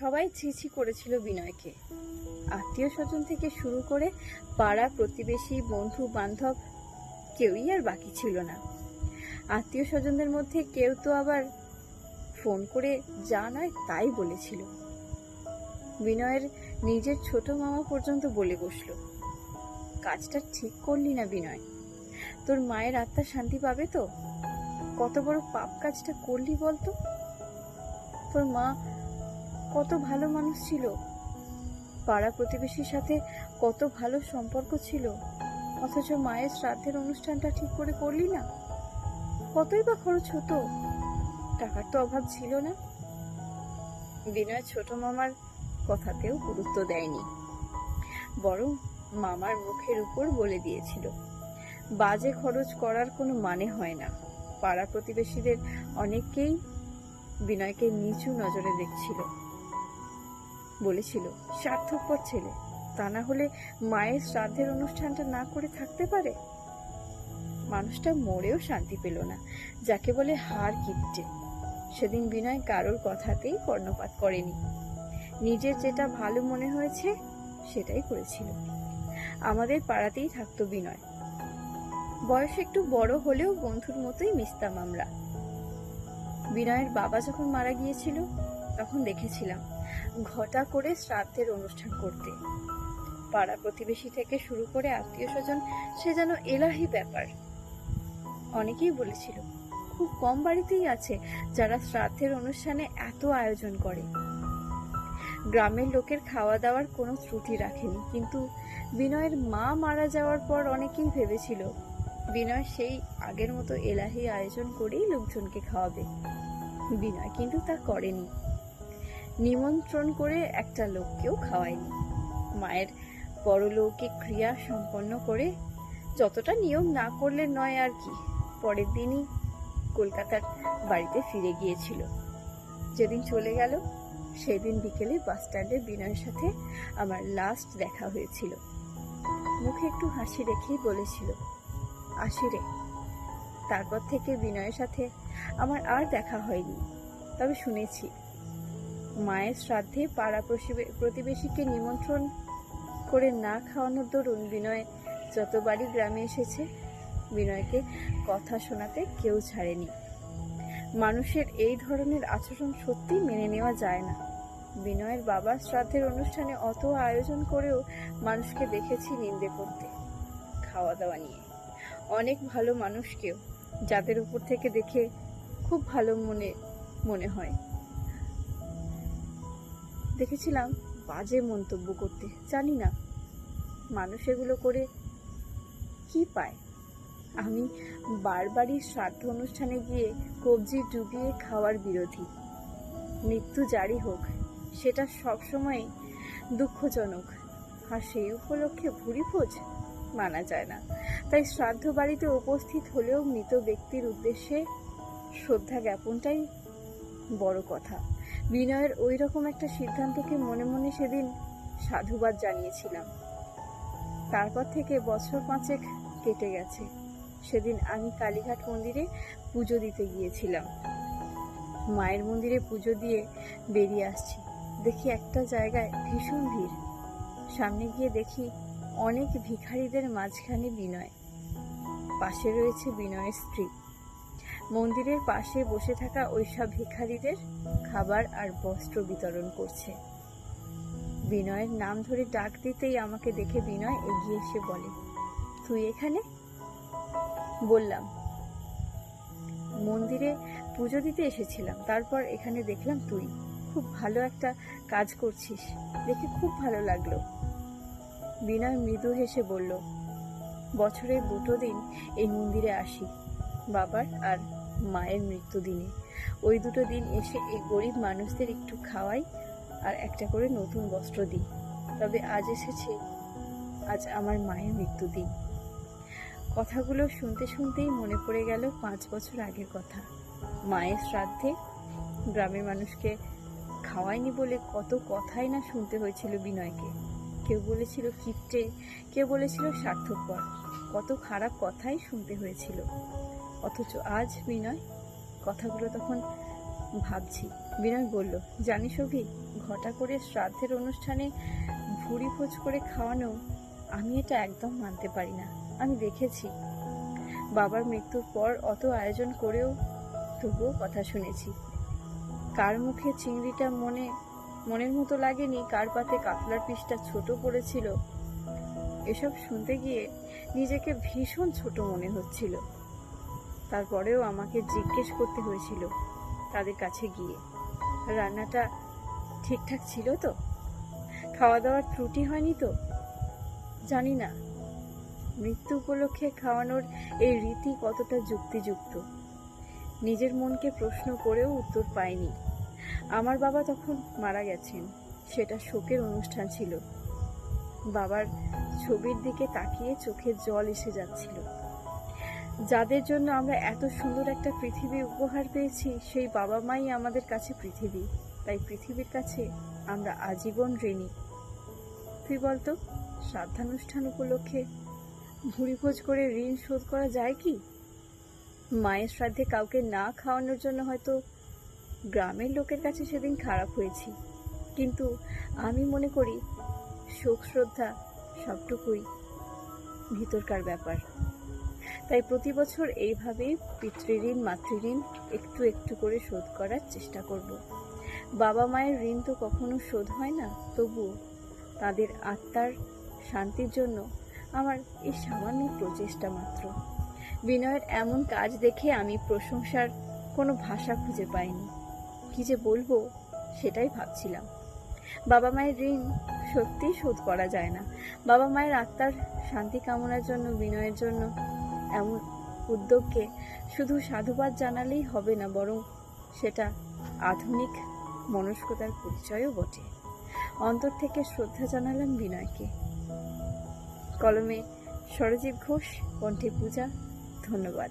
সবাই ছিছি করেছিল বিনয়কে। আত্মীয় স্বজন থেকে শুরু করে পাড়া প্রতিবেশী, বন্ধু, বান্ধব, কেউই আর বাকি ছিল না। আত্মীয় স্বজনদের মধ্যে কেউ তো আবার ফোন করে যা নয় তাই বলেছিল। বিনয়ের নিজের ছোট মামা পর্যন্ত বলে বসল, কাজটা ঠিক করলি না বিনয়। তোর মায়ের আত্মা শান্তি পাবে তো? কত বড় পাপ কাজটা করলি বলতো? তোর মা কত ভালো মানুষ ছিল। পাড়া প্রতিবেশীর সাথে কত ভালো সম্পর্ক ছিল। অথচ মায়ের শ্রাদ্ধের অনুষ্ঠানটা ঠিক করে করলি না? কতই বা খরচ হতো? টাকার তো অভাব ছিল না। বিনয় ছোট মামার কথাতেও গুরুত্ব দেয়নি। বরং মামার মুখের উপর বলে দিয়েছিল, বাজে খরচ করার কোনো মানে হয় না। পাড়া প্রতিবেশীদের অনেকেই বিনয়কে নিচু নজরে দেখছিল। বলেছিল, স্বার্থপর ছেলে। তা না হলে মায়ের শ্রাদ্ধের অনুষ্ঠানটা না করে থাকতে পারে? মানুষটা মরেও শান্তি পেল না, যাকে বলে হার কিপটে সেদিন বিনয় কারোর কথাতেই কর্ণপাত করেনি। নিজের যেটা ভালো মনে হয়েছে, সেটাই করেছিল। আমাদের পাড়াতেই থাকতো বিনয়। বয়স একটু বড় হলেও বন্ধুর মতোই মিশতাম আমরা। বিনয়ের বাবা যখন মারা গিয়েছিল, তখন দেখেছিলাম ঘটা করে শ্রাদ্ধের অনুষ্ঠান করতে। পাড়া প্রতিবেশী থেকে শুরু করে আত্মীয় স্বজন সে যেন এলাহি ব্যাপার। অনেকেই বলেছিল, খুব কম বাড়িতেই আছে যারা শ্রাদ্ধের অনুষ্ঠানে এত আয়োজন করে। গ্রামের লোকের খাওয়া দাওয়ার কোনো ত্রুটি রাখেনি, কিন্তু বিনয়ের মা মারা যাওয়ার পর অনেকেই ভেবেছিল, বিনয় সেই আগের মতো এলাহি আয়োজন করেই লোকজনকে খাওয়াবে। বিনয় কিন্তু তা করেনি। নিমন্ত্রণ করে একটা লোককেও খাওয়ায়নি। মায়ের পরলৌকিক ক্রিয়া সম্পন্ন করে যতটা নিয়ম না করলে নয় আর কি, পরের দিনই কলকাতার বাড়িতে ফিরে গিয়েছিল। যেদিন চলে গেল, সেদিন বিকেলে বাস স্ট্যান্ডে বিনয়ের সাথে আমার লাস্ট দেখা হয়েছিল। মুখে একটু হাসি রেখেই বলেছিল, আসি রে। তারপর থেকে বিনয়ের সাথে আমার আর দেখা হয়নি, তবে শুনেছি মায়ের শ্রাদ্ধে পাড়া প্রতিবেশীকে নিমন্ত্রণ করে না খাওয়ানোর দরুন বিনয় যতবারই গ্রামে এসেছে, বিনয়কে কথা শোনাতে কেউ ছাড়েনি। মানুষের এই ধরনের আচরণ সত্যি মেনে নেওয়া যায় না। বিনয়ের বাবার শ্রাদ্ধের অনুষ্ঠানে অত আয়োজন করেও মানুষকে দেখেছি নিন্দে করতে খাওয়া দাওয়া নিয়ে। অনেক ভালো মানুষকেও, যাদের উপর থেকে দেখে খুব ভালো মনে মনে হয়। দেখেছিলাম বাজে মন্তব্য করতে, জানি না। মানুষ এগুলো করে কি পায়? আমি বারবারই শ্রাদ্ধ অনুষ্ঠানে গিয়ে কবজি ডুবিয়ে খাওয়ার বিরোধী। মৃত্যু জারি হোক, সেটা সবসময় দুঃখজনক। আর সেই উপলক্ষে ভুরি ভোজ মানা যায় না। তাই শ্রাদ্ধ বাড়িতে উপস্থিত হলেও মৃত ব্যক্তির উদ্দেশ্যে শ্রদ্ধা জ্ঞাপনটাই বড় কথা। বিনয়ের ওই রকম একটা সিদ্ধান্তকে মনে মনে সেদিন সাধুবাদ জানিয়েছিলাম। তারপর থেকে বছর পাঁচেক কেটে গেছে। সেদিন আমি কালীঘাট মন্দিরে পুজো দিতে গিয়েছিলাম। মায়ের মন্দিরে পুজো দিয়ে বেরিয়ে আসছি। দেখি একটা জায়গায় ভীষণ ভিড়। সামনে গিয়ে দেখি অনেক ভিখারিদের মাঝখানে বিনয়। পাশে রয়েছে বিনয়ের স্ত্রী। মন্দিরের পাশে বসে থাকা ওইসব ভিখারিদের খাবার আর বস্ত্র বিতরণ করছে। বিনয়ের নাম ধরে ডাক দিতেই আমাকে দেখে বিনয় এগিয়ে এসে বলে, তুই এখানে? বললাম, মন্দিরে পুজো দিতে এসেছিলাম, তারপর এখানে দেখলাম তুই। খুব ভালো একটা কাজ করছিস, দেখে খুব ভালো লাগল। বিনয় মৃদু হেসে বলল, বছরে দুটো দিন এই মন্দিরে আসি, বাবার আর মায়ের মৃত্যুদিনে ওই দুটো দিন এসে এই গরিব মানুষদের একটু খাওয়াই আর একটা করে নতুন বস্ত্র দিই। তবে আজ এসেছে, আজ আমার মায়ের মৃত্যুদিন কথাগুলো শুনতে শুনতেই মনে পড়ে গেল পাঁচ বছর আগের কথা। মায়ের শ্রাদ্ধে গ্রামের মানুষকে খাওয়ায়নি বলে কত কথাই না শুনতে হয়েছিল বিনয়কে। কেউ বলেছিল কিপটে, কেউ বলেছিল স্বার্থপর। কত খারাপ কথাই শুনতে হয়েছিল। অথচ আজ বিনয় কথাগুলো তখন ভাবছি। বিনয় বলল, জানিস অভি, ঘটা করে শ্রাদ্ধের অনুষ্ঠানে ভুড়ি ভোজ করে খাওয়ানো আমি এটা একদম মানতে পারি না। আমি দেখেছি। বাবার মৃত্যুর পর অত আয়োজন করেও তবুও কথা শুনেছি। কার মুখে চিংড়িটা মনে, মনের মতো লাগেনি, কার পাতে কাতলার পিসটা ছোট পড়েছিল, এসব শুনতে গিয়ে নিজেকে ভীষণ ছোট মনে হচ্ছিল। তারপরেও আমাকে জিজ্ঞেস করতে হয়েছিল তাদের কাছে গিয়ে। রান্নাটা ঠিকঠাক ছিল তো? খাওয়া দাওয়ার ত্রুটি হয়নি তো? জানি না। মৃত্যু উপলক্ষে খাওয়ানোর এই রীতি কতটা যুক্তিযুক্ত? নিজের মনকে প্রশ্ন করেও উত্তর পায়নি আমার বাবা তখন মারা গেছেন, সেটা শোকের অনুষ্ঠান ছিল। বাবার ছবির দিকে তাকিয়ে চোখে জল এসে যাচ্ছিল। যাদের জন্য আমরা এত সুন্দর একটা পৃথিবী উপহার পেয়েছি, সেই বাবা মাই আমাদের কাছে পৃথিবী। তাই পৃথিবীর কাছে আমরা আজীবন ঋণী। তুই বলতো? শ্রাদ্ধানুষ্ঠান উপলক্ষে ভুড়িভোজ করে ঋণ শোধ করা যায় কি? মায়ের শ্রাদ্ধে কাউকে না খাওয়ানোর জন্য হয়তো গ্রামের লোকের কাছে সেদিন খারাপ হয়েছি। কিন্তু আমি মনে করি শোক শ্রদ্ধা সবটুকুই ভিতরকার ব্যাপার। তাই প্রতি বছর এইভাবেই পিতৃঋণ, মাতৃঋণ একটু একটু করে শোধ করার চেষ্টা করব। বাবা মায়ের ঋণ তো কখনো শোধ হয় না, তবুও তাদের আত্মার শান্তির জন্য আমার এই সামান্য প্রচেষ্টা মাত্র। বিনয়ের এমন কাজ দেখে আমি প্রশংসার কোনো ভাষা খুঁজে পাইনি। কি যে বলব, সেটাই ভাবছিলাম। বাবা মায়ের ঋণ সত্যিই শোধ করা যায় না। বাবা মায়ের আত্মার শান্তি কামনার জন্য, বিনয়ের জন্য এমন উদ্যোগকে শুধু সাধুবাদ জানালেই হবে না, বরং সেটা আধুনিক মনস্কতার পরিচয়ও বটে। অন্তর থেকে শ্রদ্ধা জানালাম বিনয়কে। কলমে সরজিৎ ঘোষ, কণ্ঠে পূজা, ধন্যবাদ।